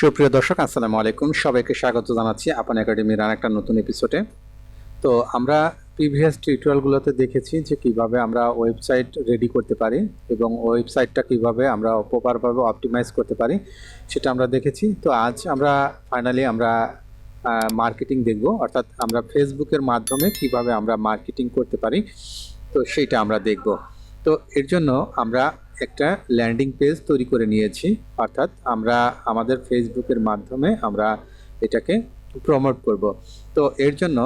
সুপ্রিয় দর্শক, আসসালামু আলাইকুম। সবাইকে স্বাগত জানাচ্ছি আপন একাডেমির আর একটা নতুন এপিসোডে তো আমরা প্রিভিয়াস টিউটোরিয়ালগুলোতে দেখেছি যে কীভাবে আমরা ওয়েবসাইট রেডি করতে পারি এবং ওয়েবসাইটটা কীভাবে আমরা প্রপারভাবে অপটিমাইজ করতে পারি সেটা আমরা দেখেছি। তো আজ আমরা ফাইনালি আমরা মার্কেটিং দেখব। অর্থাৎ আমরা ফেসবুকের মাধ্যমে কীভাবে আমরা মার্কেটিং করতে পারি, তো সেইটা আমরা দেখব। তো এর জন্য আমরা একটা ল্যান্ডিং পেজ তৈরি করে নিয়েছি। অর্থাৎ আমরা আমাদের ফেসবুকের মাধ্যমে আমরা এটাকে প্রমোট করব। তো এর জন্য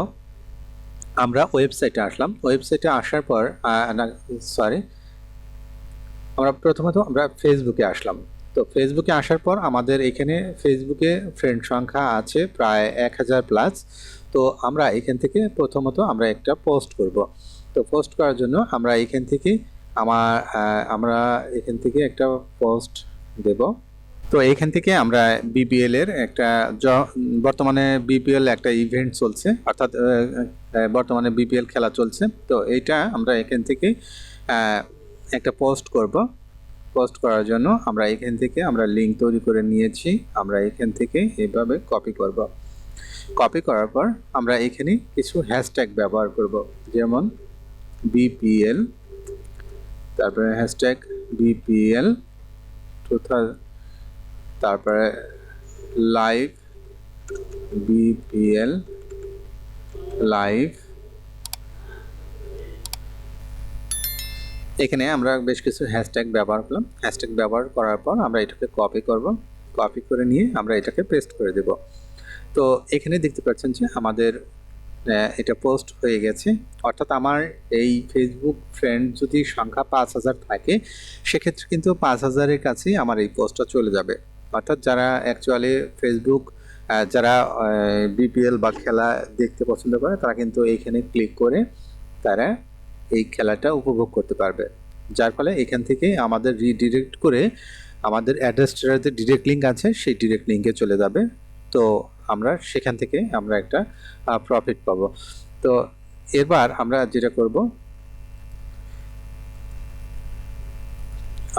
আমরা ওয়েবসাইটে আসলাম। ওয়েবসাইটে আসার পর সরি আমরা প্রথমত আমরা ফেসবুকে আসলাম। তো ফেসবুকে আসার পর আমাদের এখানে ফেসবুকে ফ্রেন্ড সংখ্যা আছে প্রায় এক হাজার প্লাস তো আমরা এখান থেকে প্রথমত আমরা একটা পোস্ট করব। তো পোস্ট করার জন্য আমরা এখান থেকে আমার আমরা এখান থেকে একটা পোস্ট দেব। তো এখান থেকে আমরা বিপিএল এর একটা বর্তমানে বিপিএল একটা ইভেন্ট চলছে, অর্থাৎ বর্তমানে বিপিএল খেলা চলছে। তো এইটা আমরা এখান থেকে একটা পোস্ট করব। পোস্ট করার জন্য আমরা এখান থেকে আমরা লিঙ্ক তৈরি করে নিয়েছি। আমরা এখান থেকে এভাবে কপি করব। কপি করার পর আমরা এখানে কিছু হ্যাশট্যাগ ব্যবহার করব। যেমন বিপিএল তারপরে হ্যাশট্যাগ বিপিএল টু তারপরে লাইভ বিপিএল লাইভ এখানে আমরা বেশ কিছু হ্যাশট্যাগ ব্যবহার করলাম। হ্যাশট্যাগ ব্যবহার করার পর আমরা এটাকে কপি করব। কপি করে নিয়ে আমরা এটাকে পেস্ট করে দেব। তো এখানে দেখতে পাচ্ছেন যে আমাদের এটা পোস্ট হয়ে গেছে। অর্থাৎ আমার এই ফেসবুক ফ্রেন্ড যদি সংখ্যা পাঁচ হাজার থাকে, সেক্ষেত্রে কিন্তু পাঁচ হাজারের কাছেই আমার এই পোস্টটা চলে যাবে। অর্থাৎ যারা অ্যাকচুয়ালি ফেসবুক যারা বিপিএল বা খেলা দেখতে পছন্দ করে, তারা কিন্তু এইখানে ক্লিক করে তারা এই খেলাটা উপভোগ করতে পারবে। যার ফলে এখান থেকে আমাদের রিডিরেক্ট করে আমাদের অ্যাড্রেসটার যে ডিরেক্ট লিঙ্ক আছে, সেই ডিরেক্ট লিঙ্কে চলে যাবে। তো আমরা, সেখান থেকে আমরা একটা প্রফিট পাবো। তো এবার আমরা যেটা করব,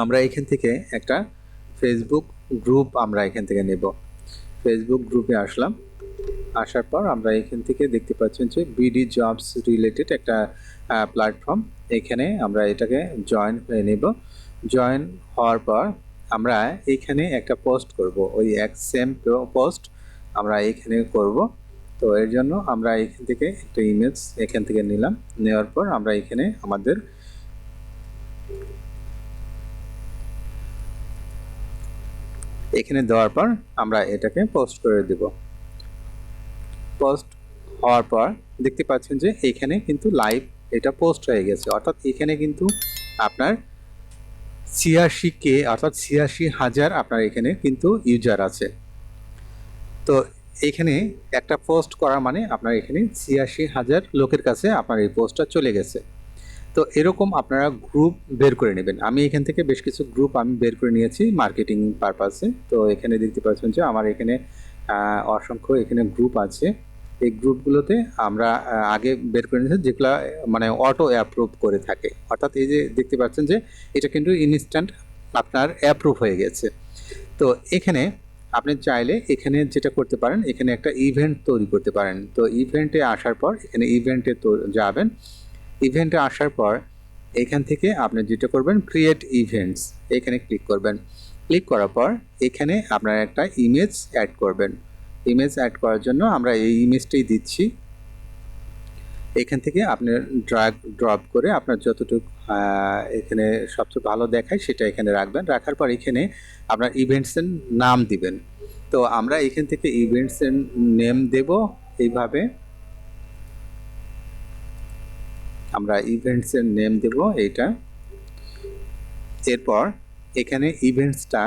আমরা এখান থেকে একটা ফেসবুক গ্রুপ আমরা এখান থেকে নেব। ফেসবুক গ্রুপে আসলাম। আসার পর আমরা এখান থেকে দেখতে পাচ্ছেন যে বিডি জবস রিলেটেড একটা প্ল্যাটফর্ম এখানে আমরা এটাকে জয়েন হয়ে নেব। জয়েন হওয়ার পর আমরা এখানে একটা পোস্ট করব। ওই এক সেম পোস্ট আমরা এখানে করব। তো এর জন্য আমরা এখান থেকে একটা ইমেজ এখান থেকে নিলাম। নেওয়ার পর আমরা এখানে আমাদের এখানে দেওয়ার পর আমরা এটাকে পোস্ট করে দেব। পোস্ট হওয়ার পর দেখতে পাচ্ছেন যে এখানে কিন্তু লাইভ এটা পোস্ট হয়ে গেছে। অর্থাৎ এখানে কিন্তু আপনার ছিয়াশি কে, অর্থাৎ ছিয়াশি হাজার আপনার এখানে কিন্তু ইউজার আছে। তো এখানে একটা পোস্ট করা মানে আপনার এখানে ছিয়াশি হাজার লোকের কাছে আপনার এই পোস্টটা চলে গেছে। তো এরকম আপনারা গ্রুপ বের করে নেবেন। আমি এখান থেকে বেশ কিছু গ্রুপ আমি বের করে নিয়েছি মার্কেটিং পারপাসে তো এখানে দেখতে পাচ্ছেন যে আমার এখানে অসংখ্য এখানে গ্রুপ আছে। এই গ্রুপগুলোতে আমরা আগে বের করে নিয়েছি যেগুলো মানে অটো অ্যাপ্রুভ করে থাকে। অর্থাৎ এই যে দেখতে পাচ্ছেন যে এটা কিন্তু ইনস্ট্যান্ট আপনার অ্যাপ্রুভ হয়ে গেছে। তো এখানে আপনি চাইলে এখানে যেটা করতে পারেন, এখানে একটা ইভেন্ট তৈরি করতে পারেন। তো ইভেন্টে আসার পর, এখানে ইভেন্টে যাবেন। ইভেন্টে আসার পর, এখান থেকে আপনি যেটা করবেন ক্রিয়েট ইভেন্টস এখানে ক্লিক করবেন। ক্লিক করার পর, এখানে আপনার একটা ইমেজ অ্যাড করবেন। ইমেজ অ্যাড করার জন্য আমরা এই ইমেজটাই দিচ্ছি। এখান থেকে আপনি ড্রাগ ড্রপ করে আপনার যতটুকু এখানে সবচেয়ে ভালো দেখায় সেটা এখানে রাখবেন। রাখার পর এখানে আপনার ইভেন্টসের নাম দিবেন। তো আমরা এখান থেকে ইভেন্টসের নেম দেব এইভাবে। আমরা ইভেন্টসের নেম দেব এইটা। এরপর এখানে ইভেন্টসটা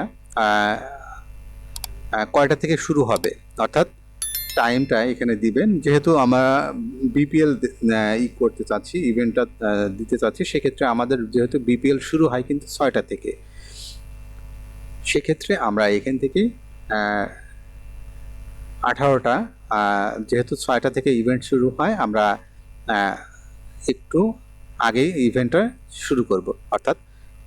কয়টা থেকে শুরু হবে? অর্থাৎ টাইমটা এখানে দিবেন। যেহেতু আমরা বিপিএল ই করতে চাচ্ছি ইভেন্টটা দিতে চাচ্ছি, সেক্ষেত্রে আমাদের যেহেতু বিপিএল শুরু হয় কিন্তু ছয়টা থেকে। সেক্ষেত্রে আমরা এখান থেকে আঠারোটা যেহেতু ছয়টা থেকে ইভেন্ট শুরু হয়, আমরা একটু আগে ইভেন্টটা শুরু করব। অর্থাৎ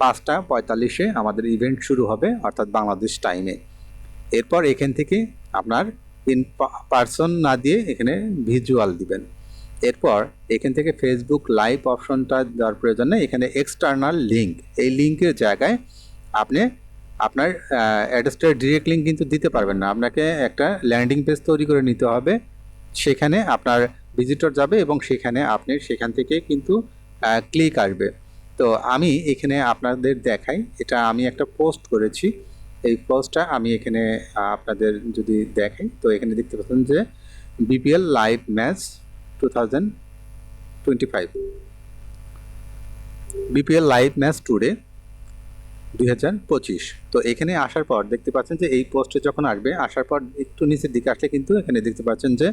পাঁচটা পঁয়তাল্লিশে আমাদের ইভেন্ট শুরু হবে, অর্থাৎ বাংলাদেশ টাইমে এরপর এখান থেকে আপনার ইন পার্সন না দিয়ে এখানে ভিজুয়াল দিবেন। এরপর এখান থেকে ফেসবুক লাইভ অপশনটা দেওয়ার প্রয়োজন নেই এখানে এক্সটার্নাল লিঙ্ক এই লিঙ্কের জায়গায় আপনি আপনার অ্যাড্রেসটার ডিরেক্ট লিঙ্ক কিন্তু দিতে পারবেন না। আপনাকে একটা ল্যান্ডিং পেজ তৈরি করে নিতে হবে। সেখানে আপনার ভিজিটর যাবে এবং সেখানে আপনি সেখান থেকে কিন্তু ক্লিক আসবে। তো আমি এখানে আপনাদের দেখাই। এটা আমি একটা পোস্ট করেছি। এই পোস্টটা আমি এখানে আপনাদের যদি দেখাই, তো এখানে দেখতে পাচ্ছেন যে BPL live match two thousand twenty five BPL live match today দুই হাজার পঁচিশ তো এখানে আসার পর দেখতে পাচ্ছেন যে এই পোস্টে যখন আসবে, আসার পর একটু নিচের দিকে আসলে কিন্তু এখানে দেখতে পাচ্ছেন যে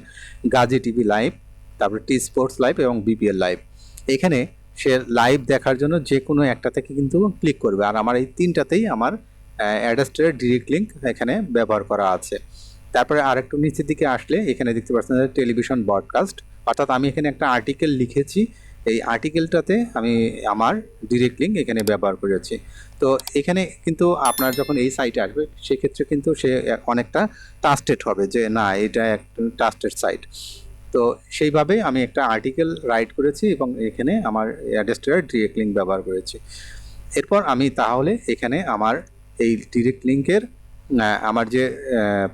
গাজী টিভি লাইভ তারপরে টি স্পোর্টস লাইভ এবং বিপিএল লাইভ এখানে সে লাইভ দেখার জন্য যে কোনো একটা থেকে কিন্তু ক্লিক করবে। আর আমার এই তিনটাতেই আমার অ্যাডাস্টারের ডিরেক্ট লিঙ্ক এখানে ব্যবহার করা আছে। তারপরে আরেকটু নিচের দিকে আসলে এখানে দেখতে পাচ্ছেন টেলিভিশন ব্রডকাস্ট অর্থাৎ আমি এখানে একটা আর্টিকেল লিখেছি। এই আর্টিকেলটাতে আমি আমার ডিরেক্ট লিঙ্ক এখানে ব্যবহার করেছি। তো এখানে কিন্তু আপনার যখন এই সাইটে আসবে, সেক্ষেত্রে কিন্তু সে অনেকটা ট্রাস্টেড হবে যে, না, এটা একটা ট্রাস্টেড সাইট তো সেইভাবেই আমি একটা আর্টিকেল রাইট করেছি এবং এখানে আমার অ্যাড্রেসটার ডিরেক্ট লিঙ্ক ব্যবহার করেছি। এরপর আমি তাহলে এখানে আমার এই ডিরেক্ট লিঙ্কের আমার যে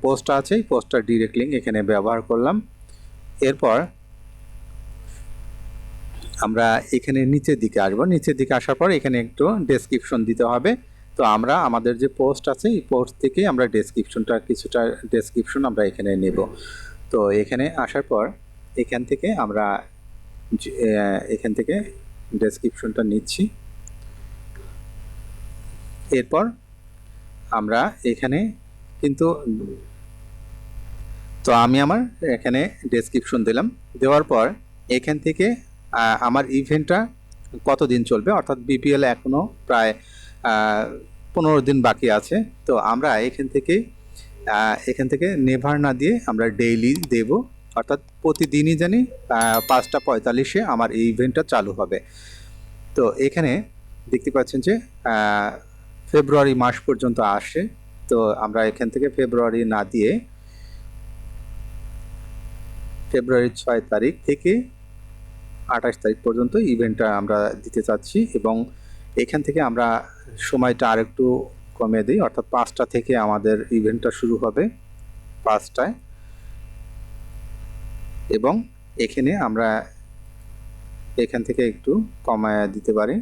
পোস্টটা আছে, এই পোস্টটার ডিরেক্ট লিঙ্ক এখানে ব্যবহার করলাম। এরপর আমরা এখানে নিচের দিকে আসব। নিচের দিকে আসার পর এখানে একটু ডেসক্রিপশন দিতে হবে। তো আমরা, আমাদের যে পোস্ট আছে, এই পোস্ট থেকে আমরা ডেসক্রিপশনটা কিছুটা ডেসক্রিপশন আমরা এখানে নেব। তো এখানে আসার পর এখান থেকে আমরা এখান থেকে ডেসক্রিপশনটা নিচ্ছি। এরপর আমরা এখানে কিন্তু তো আমি আমার এখানে ডেসক্রিপশন দিলাম। দেওয়ার পর এখান থেকে আমার ইভেন্টটা কতদিন চলবে? অর্থাৎ বিপিএল এখনও প্রায় পনেরো দিন বাকি আছে। তো আমরা এখান থেকে এখান থেকে নেভার না দিয়ে আমরা ডেইলি দেব। অর্থাৎ প্রতিদিনই জানি পাঁচটা পঁয়তাল্লিশে আমার এই ইভেন্টটা চালু হবে। তো এখানে দেখতে পাচ্ছেন যে ফেব্রুয়ারি মাস পর্যন্ত আসে, তো আমরা এখান থেকে ফেব্রুয়ারি না দিয়ে ফেব্রুয়ারি ছয় তারিখ থেকে আঠাশ তারিখ পর্যন্ত ইভেন্টটা আমরা দিতে চাচ্ছি এবং এখান থেকে আমরা সময়টা আরেকটু কমিয়ে দিই, অর্থাৎ পাঁচটা থেকে আমাদের ইভেন্টটা শুরু হবে পাঁচটায়। এবং এখানে আমরা এখান থেকে একটু কমায় দিতে পারি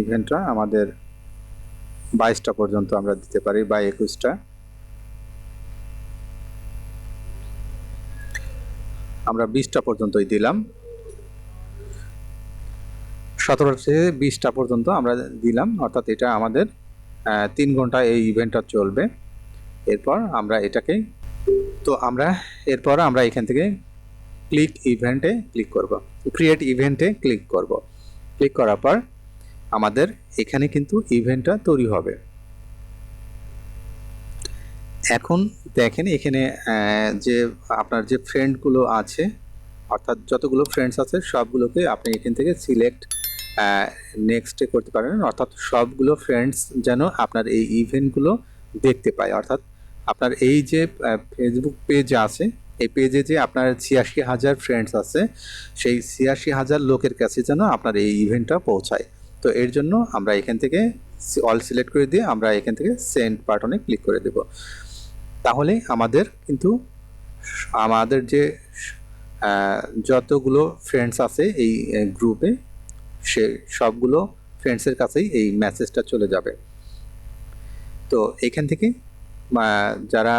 ইভেন্টটা আমাদের বাইশটা পর্যন্ত আমরা দিতে পারি বা একুশটা। আমরা বিশটা পর্যন্তই দিলাম। সতেরো থেকে বিশটা পর্যন্ত আমরা দিলাম, অর্থাৎ এটা আমাদের তিন ঘণ্টা এই ইভেন্টটা চলবে। এরপর আমরা এটাকে, তো আমরা এরপর আমরা এখান থেকে ক্লিক ইভেন্টে ক্লিক করব। ক্রিয়েট ইভেন্টে ক্লিক করব। ক্লিক করার পর আমাদের এখানে কিন্তু ইভেন্টটা তৈরি হবে। এখন দেখেন এখানে যে আপনার যে ফ্রেন্ডগুলো আছে, অর্থাৎ যতগুলো ফ্রেন্ডস আছে, সবগুলোকে আপনি এখান থেকে সিলেক্ট নেক্সটে করতে পারেন। অর্থাৎ সবগুলো ফ্রেন্ডস যেন আপনার এই ইভেন্টগুলো দেখতে পায়। অর্থাৎ আপনার এই যে ফেসবুক পেজ আছে, এই পেজে যে আপনার ছিয়াশি হাজার ফ্রেন্ডস আছে, সেই ছিয়াশি হাজার লোকের কাছে যেন আপনার এই ইভেন্টটা পৌঁছায়। তো এর জন্য আমরা এখান থেকে অল সিলেক্ট করে দিয়ে আমরা এখান থেকে সেন্ড বাটনে ক্লিক করে দেব। তাহলে আমাদের কিন্তু আমাদের যে যতগুলো ফ্রেন্ডস আছে এই গ্রুপে সে সবগুলো ফ্রেন্ডসের কাছেই এই মেসেজটা চলে যাবে। তো এখান থেকে যারা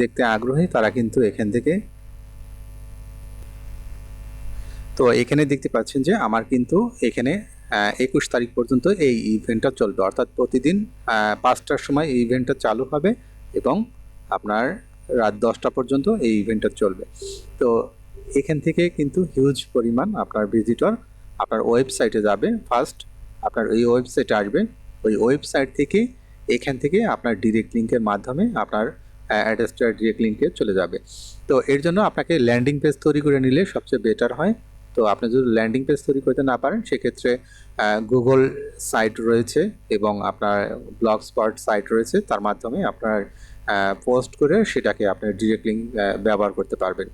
দেখতে আগ্রহী তারা কিন্তু এখান থেকে তো এখানে দেখতে পাচ্ছেন যে আমার কিন্তু এখানে একুশ তারিখ পর্যন্ত এই ইভেন্টটা চলবে। অর্থাৎ প্রতিদিন পাঁচটার সময় এই ইভেন্টটা চালু হবে এবং আপনার রাত দশটা পর্যন্ত এই ইভেন্টটা চলবে। তো এখান থেকে কিন্তু হিউজ পরিমাণ আপনার ভিজিটর আপনার ওয়েবসাইটে যাবে ফার্স্ট আপনার ওই ওয়েবসাইটে আসবে। ওই ওয়েবসাইট থেকে এখান থেকে আপনার ডিরেক্ট লিঙ্কের মাধ্যমে আপনার অ্যাড্রেসটা ডিরেক্ট লিঙ্কে চলে যাবে। তো এর জন্য আপনাকে ল্যান্ডিং পেজ তৈরি করে নিলে সবচেয়ে বেটার হয়। তো আপনি যদি ল্যান্ডিং পেজ তৈরি করতে না পারেন, সেক্ষেত্রে গুগল সাইট রয়েছে এবং আপনার ব্লগ স্পট সাইট রয়েছে। তার মাধ্যমে আপনার পোস্ট করে সেটাকে আপনি ডিরেক্ট লিঙ্ক ব্যবহার করতে পারবেন।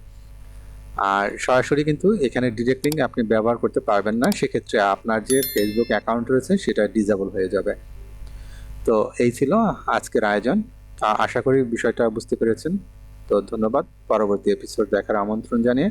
আর সরাসরি কিন্তু এখানে ডিরেক্ট লিঙ্ক আপনি ব্যবহার করতে পারবেন না। সেক্ষেত্রে আপনার যে ফেসবুক অ্যাকাউন্ট রয়েছে, সেটা ডিজেবল হয়ে যাবে। তো এই ছিল আজকের আয়োজন। আশা করি বিষয়টা বুঝতে পেরেছেন। তো ধন্যবাদ। পরবর্তী এপিসোড দেখার আমন্ত্রণ জানিয়ে